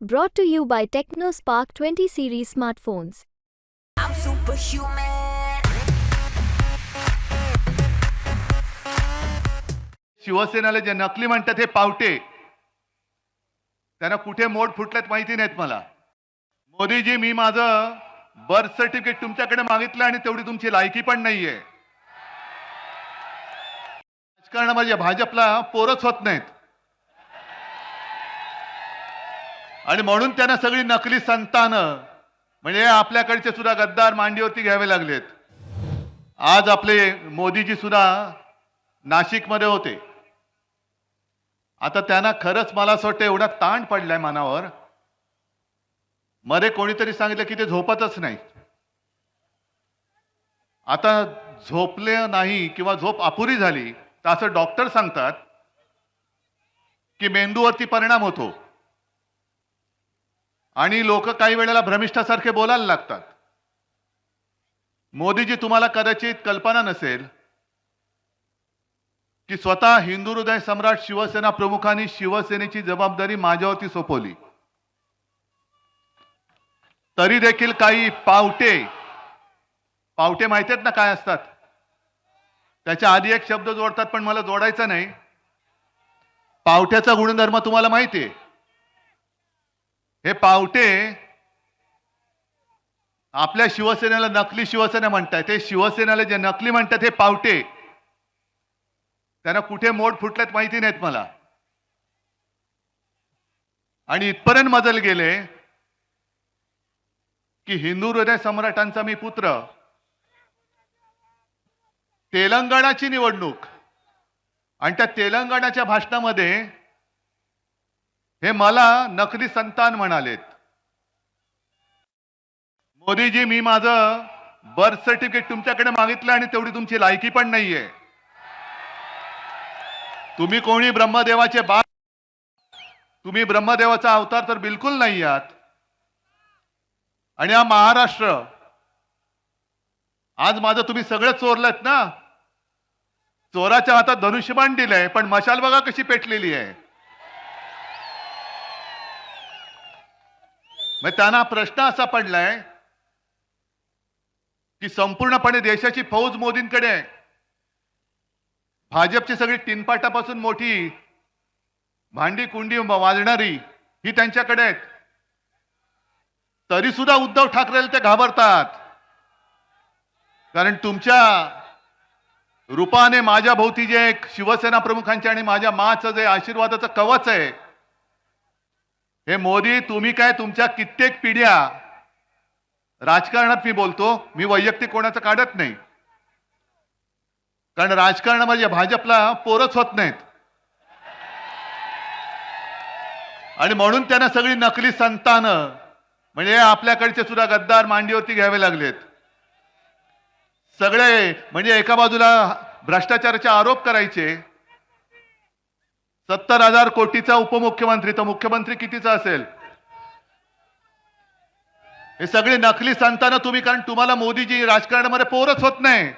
Brought to you by TechnoSpark 20 series smartphones. I'm superhuman. शिवसेनेला जे नकली म्हणतात हे पावटे त्यांना कुठे मोड फुटलेत माहिती नाहीत मला मोदीजी मी माझं बर्थ सर्टिफिकेट तुमच्याकडे मागितलं आणि तेवढी तुमची लायकी पण नाहीये राजकारणामध्ये भाजपला पोरच होत नाहीत आणि म्हणून त्यांना सगळी नकली संतानं म्हणजे आपल्याकडचे सुद्धा गद्दार मांडीवरती घ्यावे लागलेत. आज आपले मोदीजी सुद्धा नाशिकमध्ये होते. आता त्यांना खरंच मला असं वाटतं एवढा ताण पडलाय मनावर. मध्ये कोणीतरी सांगितलं की ते झोपतच नाही. आता झोपले नाही किंवा झोप अपुरी झाली तर असं डॉक्टर सांगतात की मेंदूवरती परिणाम होतो. आणि लोक काही वेळेला भ्रमिष्ठासारखे बोलायला लागतात. मोदीजी तुम्हाला कदाचित कल्पना नसेल की स्वतः हिंदू हृदय सम्राट शिवसेना प्रमुखांनी शिवसेनेची जबाबदारी माझ्यावरती सोपवली. तरी देखील काही पावटे पावटे माहिती आहेत ना काय असतात? त्याच्या आधी एक शब्द जोडतात पण मला जोडायचा नाही. पावट्याचा गुणधर्म तुम्हाला माहिती आहे. हे पावटे आपल्या शिवसेनेला नकली शिवसेना म्हणतायत. ते शिवसेनेला जे नकली म्हणतात हे पावटे. त्यांना कुठे मोड फुटलेत माहिती नाहीत मला. आणि इथपर्यंत मजल गेले की हिंदू हृदय सम्राटांचा मी पुत्र. तेलंगणाची निवडणूक. आणि त्या तेलंगणाच्या भाषणामध्ये हे मला नकली संतान म्हणालेत. मोदीजी मी माझं बर्थ सर्टिफिकेट तुमच्याकडे मागितलं आणि तेवढी तुमची लायकी पण नाहीये. तुम्ही कोणी ब्रह्मदेवाचे बा तुम्ही ब्रह्मदेवाचा अवतार तर बिलकुल नाही आहात. आणि हा महाराष्ट्र आज माझं तुम्ही सगळं चोरलत ना? चोराच्या हातात धनुष्यबाण दिलंय पण मशाल बघा कशी पेटलेली आहे. मग त्यांना प्रश्न असा पडलाय की संपूर्णपणे देशाची फौज मोदींकडे आहे. भाजपची सगळी टिनपाटापासून मोठी भांडी कुंडी वाजणारी ही त्यांच्याकडे आहेत. तरी सुद्धा उद्धव ठाकरेला ते घाबरतात. कारण तुमच्या रूपाने माझ्या भोवती जे एक शिवसेना प्रमुखांचे आणि माझ्या माचं जे आशीर्वादाचं कवच आहे हे मोदी तुम्ही काय तुमच्या कित्येक पिढ्या राजकारणात मी बोलतो मी वैयक्तिक कोणाचं काढत नाही. कारण राजकारणामध्ये भाजपला पोरच होत नाहीत. आणि म्हणून त्यांना सगळी नकली संतानं म्हणजे आपल्याकडचे सुद्धा गद्दार मांडीवरती घ्यावे लागलेत. सगळे म्हणजे एका बाजूला भ्रष्टाचाराचे आरोप करायचे सत्तर हजार कोटीचा उपमुख्यमंत्री तर मुख्यमंत्री कितीचा असेल? हे सगळे नकली सांगताना तुम्ही कारण तुम्हाला मोदीजी राजकारणामध्ये पोरच होत नाही.